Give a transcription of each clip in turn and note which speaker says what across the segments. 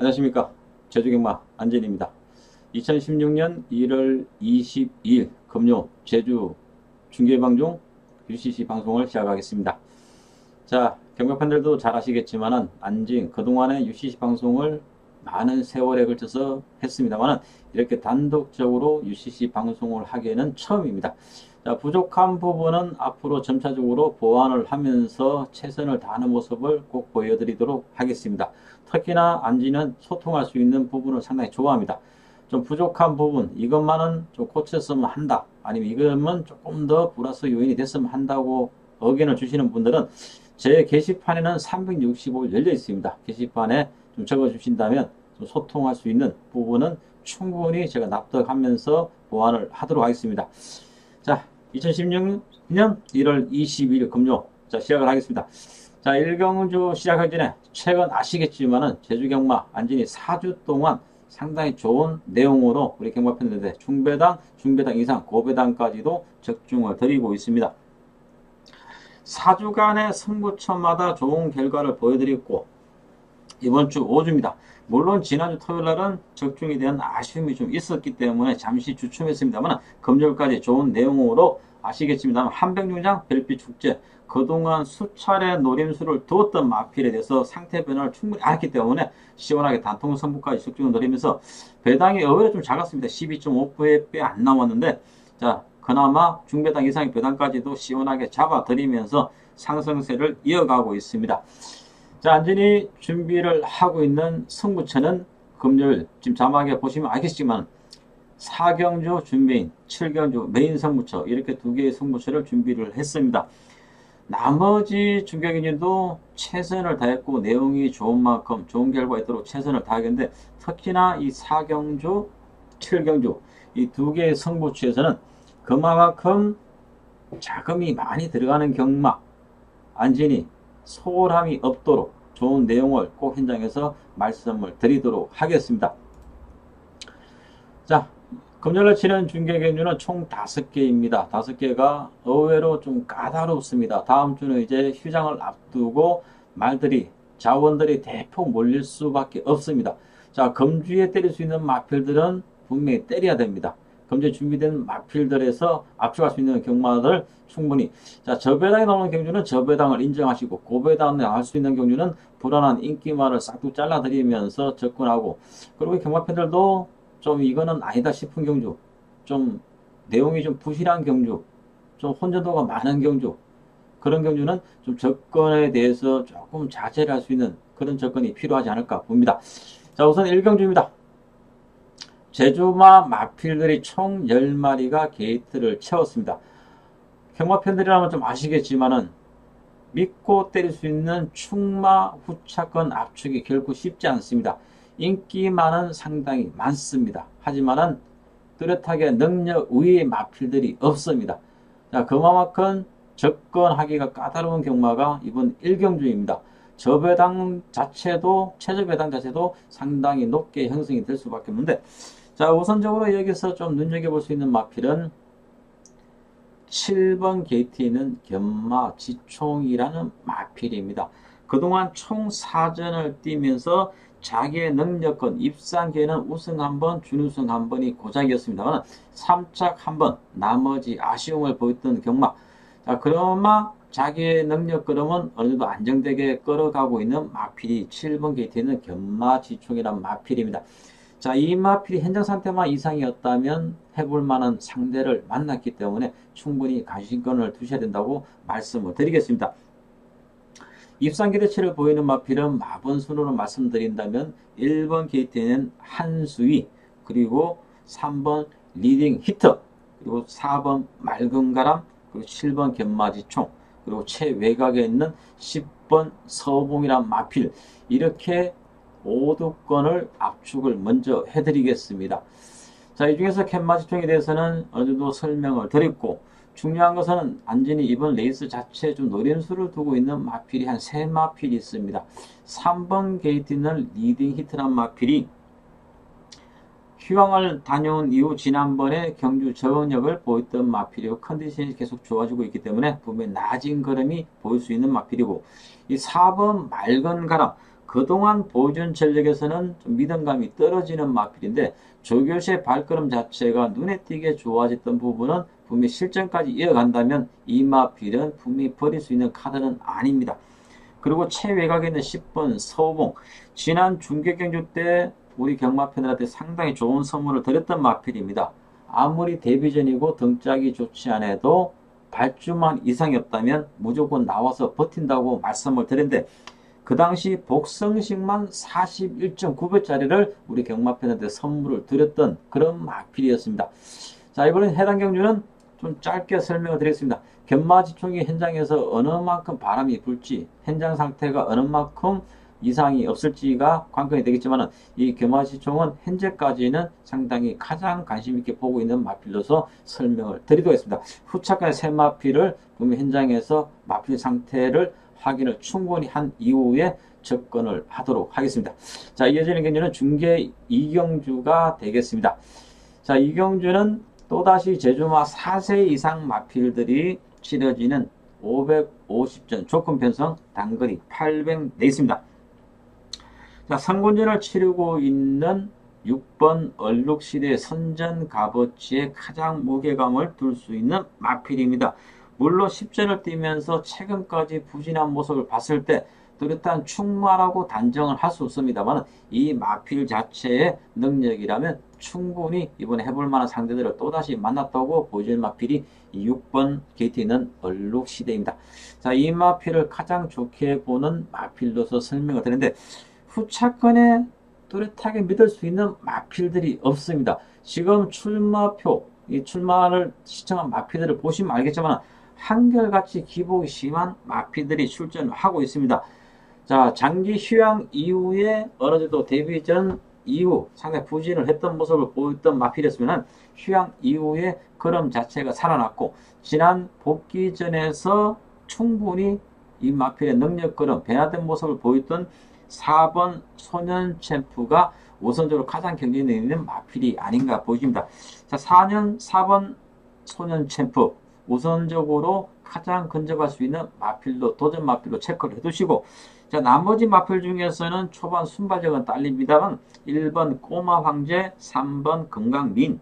Speaker 1: 안녕하십니까. 제주경마 안진입니다. 2016년 1월 22일 금요 제주 중계방송 UCC 방송을 시작하겠습니다. 자, 경마팬들도 잘 아시겠지만은 안진 그동안의 UCC 방송을 많은 세월에 걸쳐서 했습니다만은 이렇게 단독적으로 UCC 방송을 하기에는 처음입니다. 자, 부족한 부분은 앞으로 점차적으로 보완을 하면서 최선을 다하는 모습을 꼭 보여드리도록 하겠습니다. 특히나 안지는 소통할 수 있는 부분을 상당히 좋아합니다. 좀 부족한 부분, 이것만은 좀 고쳤으면 한다. 아니면 이것만 조금 더 플러스 요인이 됐으면 한다고 의견을 주시는 분들은 제 게시판에는 365일 열려 있습니다. 게시판에 좀 적어 주신다면 좀 소통할 수 있는 부분은 충분히 제가 납득하면서 보완을 하도록 하겠습니다. 자, 2016년 1월 22일 금요. 자, 시작을 하겠습니다. 자, 일경주 시작하기 전에 최근 아시겠지만은 제주 경마 안진이 4주 동안 상당히 좋은 내용으로 우리 경마 팬들한테 중배당, 중배당 이상, 고배당까지도 적중을 드리고 있습니다. 4주간의 승부처마다 좋은 결과를 보여드리고 이번 주 5주입니다. 물론 지난주 토요일 날은 적중에 대한 아쉬움이 좀 있었기 때문에 잠시 주춤했습니다만 금요일까지 좋은 내용으로 아시겠지만 한백룡장 별빛 축제 그동안 수차례 노림수를 두었던 마필에 대해서 상태 변화를 충분히 알았기 때문에 시원하게 단통 선부까지 적중을 노리면서 배당이 의외로 좀 작았습니다. 12.5%에 빼 안 나왔는데 자 그나마 중배당 이상의 배당까지도 시원하게 잡아드리면서 상승세를 이어가고 있습니다. 자, 안전히 준비를 하고 있는 승부처는 금요일, 지금 자막에 보시면 알겠지만, 4경주 준비인, 7경주 메인 승부처, 이렇게 두 개의 승부처를 준비를 했습니다. 나머지 중격인들도 최선을 다했고, 내용이 좋은 만큼 좋은 결과 있도록 최선을 다하겠는데, 특히나 이 4경주, 7경주, 이 두 개의 승부처에서는 그만큼 자금이 많이 들어가는 경마, 안진이 소홀함이 없도록 좋은 내용을 꼭 현장에서 말씀을 드리도록 하겠습니다. 자, 금요일에 치는 중계 경주는 총 5개입니다. 5개가 의외로 좀 까다롭습니다. 다음 주는 이제 휴장을 앞두고 말들이, 자원들이 대폭 몰릴 수밖에 없습니다. 자, 금주에 때릴 수 있는 마필들은 분명히 때려야 됩니다. 금제 준비된 마필들에서 압축할 수 있는 경마들 충분히 자 저배당에 나오는 경주는 저배당을 인정하시고 고배당에 나올 수 있는 경주는 불안한 인기말을 싹둑 잘라드리면서 접근하고 그리고 경마팬들도 좀 이거는 아니다 싶은 경주 좀 내용이 좀 부실한 경주 좀 혼전도가 많은 경주 그런 경주는 좀 접근에 대해서 조금 자제를 할 수 있는 그런 접근이 필요하지 않을까 봅니다. 자 우선 1경주입니다. 제주마 마필들이 총 10마리가 게이트를 채웠습니다. 경마 팬들이라면 좀 아시겠지만은 믿고 때릴 수 있는 충마 후차권 압축이 결코 쉽지 않습니다. 인기 많은 상당히 많습니다. 하지만은 뚜렷하게 능력 위의 마필들이 없습니다. 자, 그만큼 접근하기가 까다로운 경마가 이번 1경주입니다. 저배당 자체도, 최저배당 자체도 상당히 높게 형성이 될 수밖에 없는데, 자, 우선적으로 여기서 좀 눈여겨볼 수 있는 마필은 7번 게이트에 있는 견마 지총이라는 마필입니다. 그동안 총 4전을 뛰면서 자기의 능력권 입상계는 우승 한 번, 준우승 한 번이 고작이었습니다만 3착 한 번, 나머지 아쉬움을 보였던 경마. 자, 그러나 자기의 능력 걸음은 어느 정도 안정되게 끌어가고 있는 마필이 7번 게이트에 있는 견마 지총이라는 마필입니다. 자, 이 마필이 현장 상태만 이상이었다면 해볼 만한 상대를 만났기 때문에 충분히 관심권을 두셔야 된다고 말씀을 드리겠습니다. 입상 기대치를 보이는 마필은 마번 순으로 말씀드린다면 1번 게이트에는 한수위 그리고 3번 리딩 히터 그리고 4번 맑은 가람 그리고 7번 견마지총 그리고 최외곽에 있는 10번 서봉이란 마필 이렇게 오두건을 압축을 먼저 해드리겠습니다. 자, 이 중에서 캔마지총에 대해서는 어느 정도 설명을 드렸고, 중요한 것은 안전히 이번 레이스 자체에 좀 노련수를 두고 있는 마필이 한 세 마필이 있습니다. 3번 게이트 있는 리딩 히트란 마필이 휴양을 다녀온 이후 지난번에 경주 저원역을 보였던 마필이고 컨디션이 계속 좋아지고 있기 때문에 분명히 낮은 걸음이 보일 수 있는 마필이고 이 4번 맑은 가람 그동안 보여준 전력에서는 좀 믿음감이 떨어지는 마필인데 조교시의 발걸음 자체가 눈에 띄게 좋아졌던 부분은 분명히 실전까지 이어간다면 이 마필은 분명히 버릴 수 있는 카드는 아닙니다. 그리고 최외곽에 있는 10번 서봉 지난 중계경주 때 우리 경마팬들한테 상당히 좋은 선물을 드렸던 마필입니다. 아무리 데뷔전이고 등짝이 좋지 않아도 발주만 이상이 없다면 무조건 나와서 버틴다고 말씀을 드렸는데 그 당시 복성식만 41.9배짜리를 우리 경마팬한테 선물을 드렸던 그런 마필이었습니다. 자 이번엔 해당 경주는 좀 짧게 설명을 드리겠습니다. 견마지총이 현장에서 어느 만큼 바람이 불지 현장 상태가 어느 만큼 이상이 없을지가 관건이 되겠지만 이 견마지총은 현재까지는 상당히 가장 관심 있게 보고 있는 마필로서 설명을 드리도록 하겠습니다. 후착간의 새 마필을 보면 현장에서 마필 상태를 확인을 충분히 한 이후에 접근을 하도록 하겠습니다. 자, 이어지는 경주는 중계 이경주가 되겠습니다. 자, 이경주는 또다시 제주마 4세 이상 마필들이 치러지는 550전 조건 편성 단거리 800 내 있습니다. 자, 상군전을 치르고 있는 6번 얼룩시대 선전 값어치에 가장 무게감을 둘 수 있는 마필입니다. 물론 10전을 뛰면서 최근까지 부진한 모습을 봤을 때 뚜렷한 충마라고 단정을 할 수 없습니다만 이 마필 자체의 능력이라면 충분히 이번에 해볼 만한 상대들을 또다시 만났다고 보여줄 마필이 6번 게이트에 있는 얼룩 시대입니다. 자, 이 마필을 가장 좋게 보는 마필로서 설명을 드리는데 후차권에 뚜렷하게 믿을 수 있는 마필들이 없습니다. 지금 출마표, 이 출마를 시청한 마필들을 보시면 알겠지만 한결같이 기복이 심한 마피들이 출전을 하고 있습니다. 자, 장기 휴양 이후에 어느 정도 데뷔 전 이후 상당히 부진을 했던 모습을 보였던 마필이었으면 휴양 이후에 걸음 자체가 살아났고 지난 복귀 전에서 충분히 이 마필의 능력 걸음 변화된 모습을 보였던 4번 소년 챔프가 우선적으로 가장 경쟁력 있는 마필이 아닌가 보입니다. 자, 4년 4번 소년 챔프 우선적으로 가장 근접할 수 있는 마필로 도전 마필로 체크를 해두시고 자 나머지 마필 중에서는 초반 순발력은 딸립니다만 1번 꼬마 황제 3번 건강민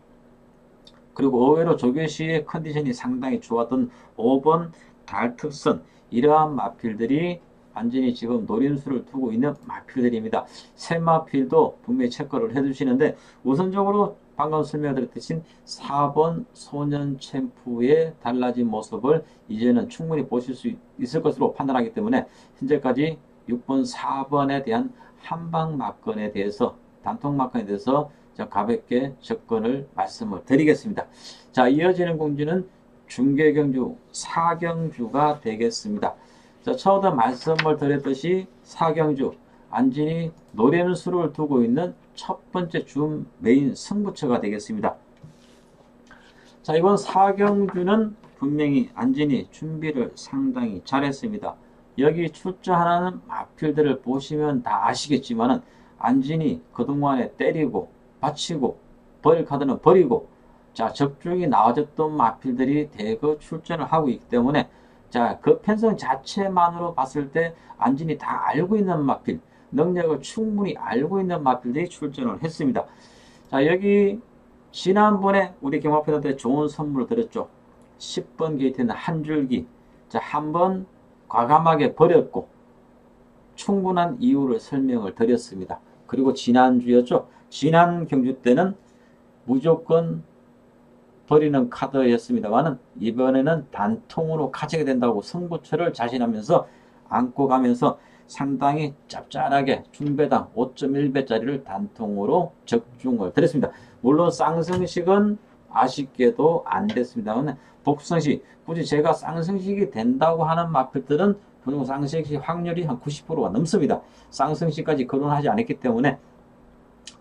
Speaker 1: 그리고 의외로 조교 시의 컨디션이 상당히 좋았던 5번 달특선 이러한 마필들이 완전히 지금 노림수를 두고 있는 마필들입니다. 새 마필도 분명히 체크를 해주시는데 우선적으로 방금 설명드렸듯이 4번 소년 챔프의 달라진 모습을 이제는 충분히 보실 수 있을 것으로 판단하기 때문에 현재까지 6번, 4번에 대한 한방 막건에 대해서 단통 막건에 대해서 가볍게 접근을 말씀을 드리겠습니다. 자, 이어지는 공지는 중계경주 4경주가 되겠습니다. 자, 처음에 말씀을 드렸듯이 4경주 안진이 노련수를 두고 있는 첫 번째 주 메인 승부처가 되겠습니다. 자, 이번 사경주는 분명히 안진이 준비를 상당히 잘했습니다. 여기 출전하는 마필들을 보시면 다 아시겠지만은 안진이 그동안에 때리고 바치고 버릴 카드는 버리고 자 적중이 나와졌던 마필들이 대거 출전을 하고 있기 때문에 자그 편성 자체만으로 봤을 때 안진이 다 알고 있는 마필 능력을 충분히 알고 있는 마필들이 출전을 했습니다. 자, 여기 지난번에 우리 경마팬한테 좋은 선물을 드렸죠. 10번 게이트는 한 줄기. 자, 한번 과감하게 버렸고 충분한 이유를 설명을 드렸습니다. 그리고 지난주였죠. 지난 경주 때는 무조건 버리는 카드였습니다만은 이번에는 단통으로 가지게 된다고 승부처를 자신하면서 안고 가면서 상당히 짭짤하게 중배당 5.1배짜리를 단통으로 적중을 드렸습니다. 물론 쌍성식은 아쉽게도 안 됐습니다만 복성식 굳이 제가 쌍성식이 된다고 하는 마필들은 분명 쌍성식 확률이 한 90%가 넘습니다. 쌍성식까지 거론하지 않았기 때문에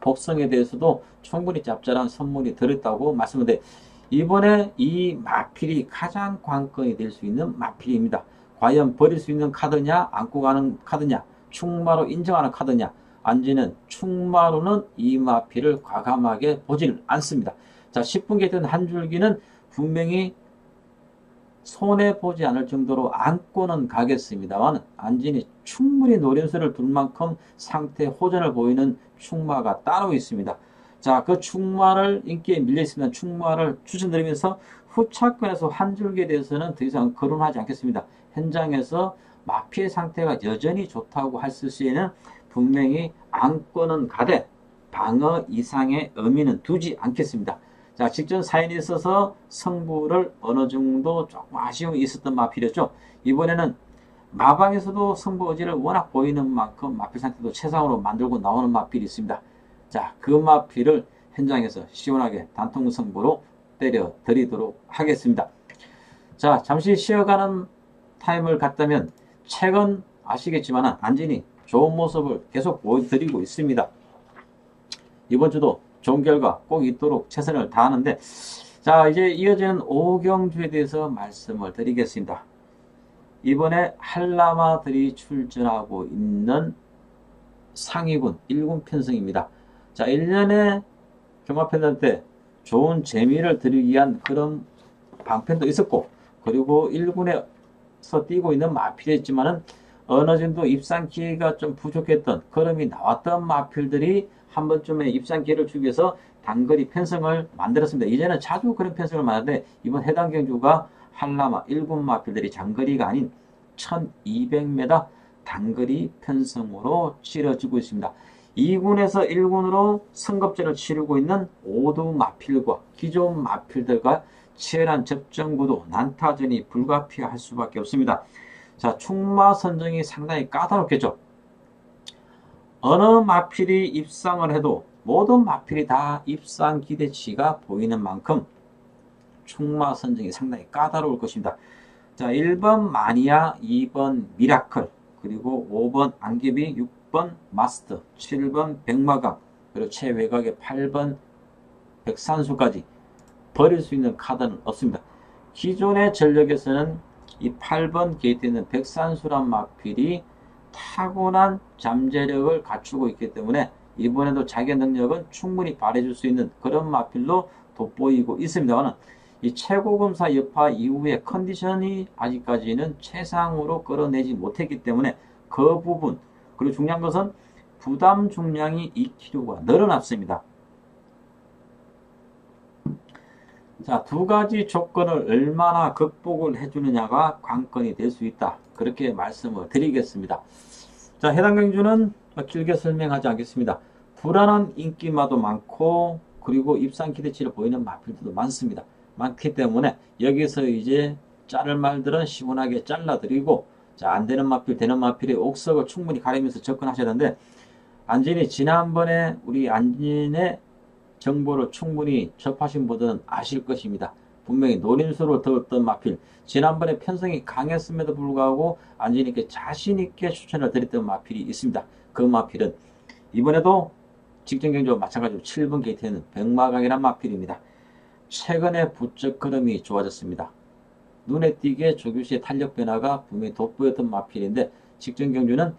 Speaker 1: 복성에 대해서도 충분히 짭짤한 선물이 들었다고 말씀드렸는데 이번에 이 마필이 가장 관건이 될 수 있는 마필입니다. 과연 버릴 수 있는 카드냐 안고 가는 카드냐 충마로 인정하는 카드냐 안지는 충마로는 이마피를 과감하게 보질 않습니다. 자 10분 게이트한 줄기는 분명히 손해보지 않을 정도로 안고는 가겠습니다만 안진이 충분히 노련수를 둘 만큼 상태 호전을 보이는 충마가 따로 있습니다. 자, 그 충마를 인기에 밀려있으면 충마를 추천드리면서 후차권에서 한 줄기에 대해서는 더 이상 거론하지 않겠습니다. 현장에서 마피의 상태가 여전히 좋다고 할 시에는 분명히 안건은 가되 방어 이상의 의미는 두지 않겠습니다. 자, 직전 사연이 있어서 성부를 어느 정도 조금 아쉬움이 있었던 마필이었죠. 이번에는 마방에서도 성부 의지를 워낙 보이는 만큼 마필 상태도 최상으로 만들고 나오는 마필이 있습니다. 자, 그 마필을 현장에서 시원하게 단통 성부로 때려 드리도록 하겠습니다. 자, 잠시 쉬어가는 타임을 갖다면 최근 아시겠지만 안진이 좋은 모습을 계속 보여드리고 있습니다. 이번 주도 좋은 결과 꼭 있도록 최선을 다하는데 자 이제 이어지는 오경주에 대해서 말씀을 드리겠습니다. 이번에 한라마들이 출전하고 있는 상위군 1군 편성입니다. 자 1년에 경마편들 때 좋은 재미를 드리기 위한 그런 방편도 있었고 그리고 1군에서 뛰고 있는 마필이었지만은 어느 정도 입상 기회가 좀 부족했던 걸음이 나왔던 마필들이 한 번쯤에 입상 기회를 주기 위해서 단거리 편성을 만들었습니다. 이제는 자주 그런 편성을 만드는데 이번 해당 경주가 한라마 1군 마 필들이 장거리가 아닌 1200m 단거리 편성으로 치러지고 있습니다. 2군에서 1군으로 선급제를 치르고 있는 오두 마필과 기존 마필들과 치열한 접전 구도 난타전이 불가피할 수밖에 없습니다. 자, 충마 선정이 상당히 까다롭겠죠. 어느 마필이 입상을 해도 모든 마필이 다 입상 기대치가 보이는 만큼 충마 선정이 상당히 까다로울 것입니다. 자, 1번 마니아, 2번 미라클, 그리고 5번 안개비, 6번 마스터, 7번 백마강, 그리고 최외곽의 8번 백산수까지 버릴 수 있는 카드는 없습니다. 기존의 전력에서는 이 8번 게이트에는 백산수란 마필이 타고난 잠재력을 갖추고 있기 때문에 이번에도 자기의 능력은 충분히 발휘해줄 수 있는 그런 마필로 돋보이고 있습니다만 이 최고검사 여파 이후의 컨디션이 아직까지는 최상으로 끌어내지 못했기 때문에 그 부분 그리고 중요한 것은 부담 중량이 2kg가 늘어났습니다. 자, 두 가지 조건을 얼마나 극복을 해주느냐가 관건이 될 수 있다. 그렇게 말씀을 드리겠습니다. 자, 해당 경주는 길게 설명하지 않겠습니다. 불안한 인기마도 많고 그리고 입상 기대치를 보이는 마필들도 많습니다. 많기 때문에 여기서 이제 자를 말들은 시원하게 잘라드리고 자, 안 되는 마필, 되는 마필의 옥석을 충분히 가리면서 접근하셔야 되는데 안진이 지난번에 우리 안진의 정보를 충분히 접하신 분들은 아실 것입니다. 분명히 노림수로 들었던 마필 지난번에 편성이 강했음에도 불구하고 안진이께 자신있게 추천을 드렸던 마필이 있습니다. 그 마필은 이번에도 직전 경주와 마찬가지로 7번 게이트에는 백마강이란 마필입니다. 최근에 부쩍 걸음이 좋아졌습니다. 눈에 띄게 조규시의 탄력 변화가 분명히 돋보였던 마필인데 직전 경주는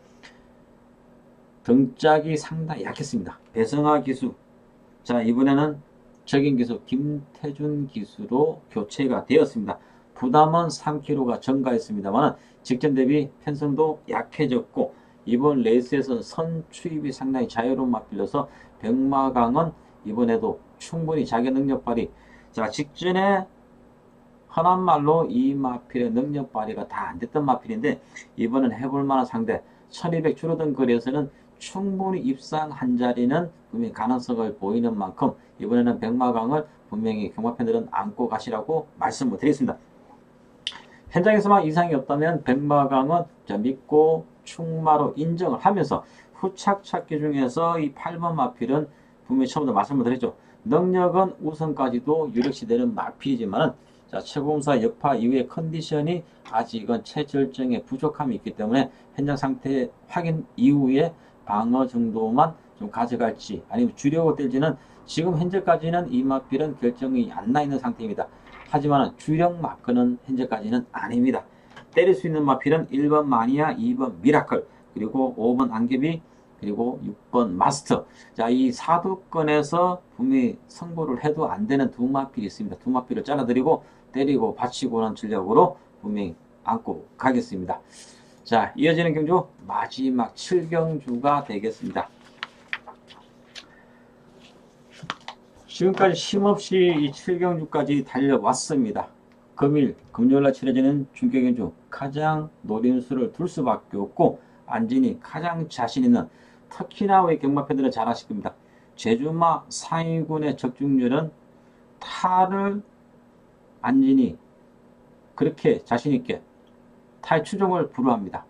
Speaker 1: 등짝이 상당히 약했습니다. 배성화 기수 자, 이번에는 적인 기수 김태준 기수로 교체가 되었습니다. 부담은 3kg가 증가했습니다만 직전 대비 편성도 약해졌고 이번 레이스에서 선 추입이 상당히 자유로운 맛빌려서 백마강은 이번에도 충분히 자기 능력 발휘 자 직전에 흔한 말로 이 마필의 능력 발휘가 다 안 됐던 마필인데 이번엔 해볼 만한 상대 1200 줄어든 거리에서는 충분히 입상 한 자리는 분명히 가능성을 보이는 만큼 이번에는 백마강을 분명히 경마팬들은 안고 가시라고 말씀을 드리겠습니다. 현장에서만 이상이 없다면 백마강은 믿고 충마로 인정을 하면서 후착 찾기 중에서 이 8번 마필은 분명히 처음부터 말씀을 드렸죠. 능력은 우선까지도 유력시 되는 마필이지만 자, 최고검사 역파 이후의 컨디션이 아직은 최절정에 부족함이 있기 때문에 현장 상태 확인 이후에 방어 정도만 좀 가져갈지 아니면 주려고 뗄지는 지금 현재까지는 이 마필은 결정이 안 나 있는 상태입니다. 하지만 주력 마크는 현재까지는 아닙니다. 때릴 수 있는 마필은 1번 마니아, 2번 미라클, 그리고 5번 안개비, 그리고 6번 마스터. 자, 이 사두권에서 분명히 선고를 해도 안 되는 두 마필이 있습니다. 두 마필을 잘라드리고 때리고 받치고 는 전략으로 분명히 안고 가겠습니다. 자, 이어지는 경주 마지막 7경주가 되겠습니다. 지금까지 쉼없이 이 7경주까지 달려왔습니다. 금일, 금요일날 치러지는 중격경주 가장 노린 수를 둘 수밖에 없고 안진이 가장 자신 있는 우리 경마팬들은 잘 아실 겁니다. 제주마 상위군의 적중률은 타를 안진이 그렇게 자신있게 타의 추종을 불허합니다.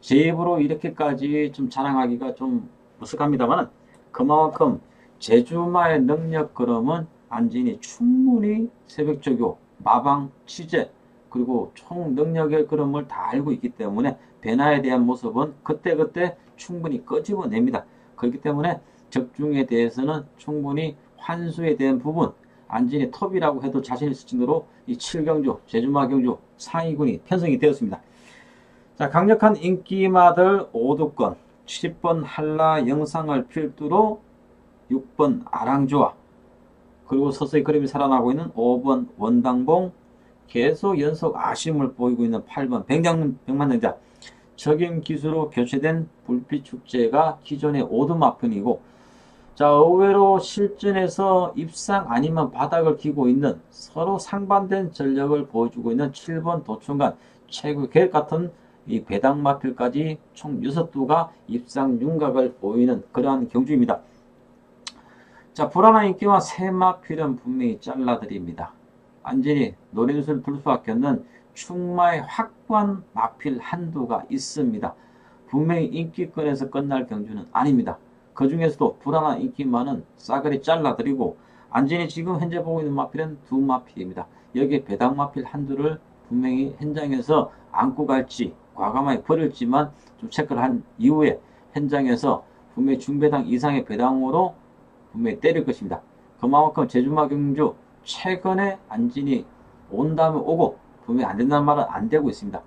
Speaker 1: 제 입으로 이렇게까지 좀 자랑하기가 좀 무색합니다만 그만큼 제주마의 능력 그럼은 안진이 충분히 새벽조교, 마방, 취재 그리고 총 능력의 그럼을 다 알고 있기 때문에 변화에 대한 모습은 그때그때 충분히 끄집어냅니다. 그렇기 때문에 적중에 대해서는 충분히 환수에 대한 부분 안진이 톱이라고 해도 자신 있을 정도로 이 7경주, 제주마 경주 상위군이 편성이 되었습니다. 자, 강력한 인기마들 5두건 70번 한라 영상을 필두로 6번 아랑조와 그리고 서서히 그림이 살아나고 있는 5번 원당봉 계속 연속 아쉬움을 보이고 있는 8번 백장, 백만능자 적임 기수로 교체된 불빛 축제가 기존의 오두마편이고 자 의외로 실전에서 입상 아니면 바닥을 기고 있는 서로 상반된 전력을 보여주고 있는 7번 도충간 최고 계획 같은 이 배당마필까지 총 6두가 입상 윤곽을 보이는 그러한 경주입니다. 자 불안한 인기와 새마필은 분명히 잘라드립니다. 안전히 노린수를 둘 수밖에 없는 충마의 확고한 마필 한두가 있습니다. 분명히 인기권에서 끝날 경주는 아닙니다. 그 중에서도 불안한 인기만은 싸그리 잘라드리고 안전히 지금 현재 보고 있는 마필은 두 마필입니다. 여기에 배당 마필 한두를 분명히 현장에서 안고 갈지 과감하게 버릴지만 좀 체크를 한 이후에 현장에서 분명히 중배당 이상의 배당으로 분명히 때릴 것입니다. 그만큼 제주마 경주 최근에 안진이 온다면 오고 분명히 안 된다는 말은 안 되고 있습니다.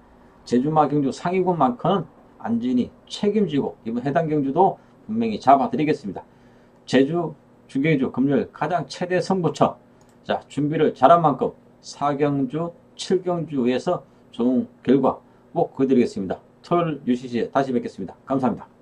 Speaker 1: 제주마 경주 상위군만큼은 안진이 책임지고 이번 해당 경주도 분명히 잡아드리겠습니다. 제주 중경주 금요일 가장 최대 선부처 자 준비를 잘한 만큼 4경주 7경주에서 좋은 결과 꼭 보여드리겠습니다. 토요일 유시시에 다시 뵙겠습니다. 감사합니다.